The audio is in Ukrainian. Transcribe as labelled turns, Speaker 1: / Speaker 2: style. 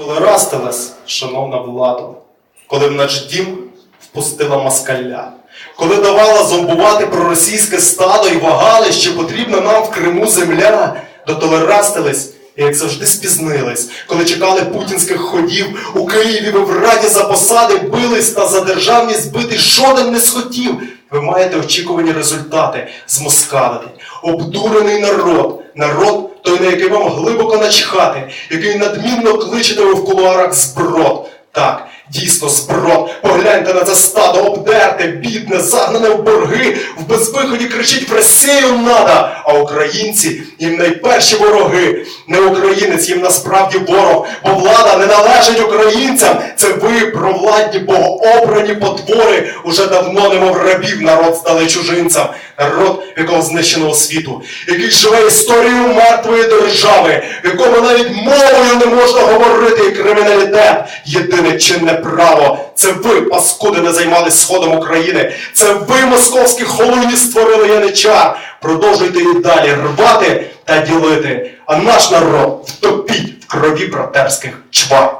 Speaker 1: Коли растилась, шановна влада, коли в наш дім впустила москаля, коли давала зомбувати проросійське стадо і вагали, що потрібна нам в Криму земля, до того растились і, як завжди, спізнились, коли чекали путінських ходів у Києві, ви в раді за посади бились та за державність бити жоден не схотів. Ви маєте очікувані результати змоскалити. Обдурений народ, народ, той, на який вам глибоко начхати, який надмінно кличете ви в кулуарах зброд. Так, дійсно зброд. Погляньте на це стадо, обдерте, бідне, загнане в борги, в безвиході кричить в Росію надо, а українці їм найперші вороги. Не українець їм насправді ворог, бо влада не належить українцям. Це ви, провладні, богообрані потвори, уже давно немов рабів народ стали чужинцям. Народ, якого знищено освіту, який живе історією мертвої держави, якому навіть мовою не можна говорити і криміналітет. Єдине чинне право. Це ви, паскуди, не займались сходом України. Це ви, московські холуні, створили яничар. Продовжуйте і далі рвати та ділити. А наш народ втопіть в крові братерських чвар.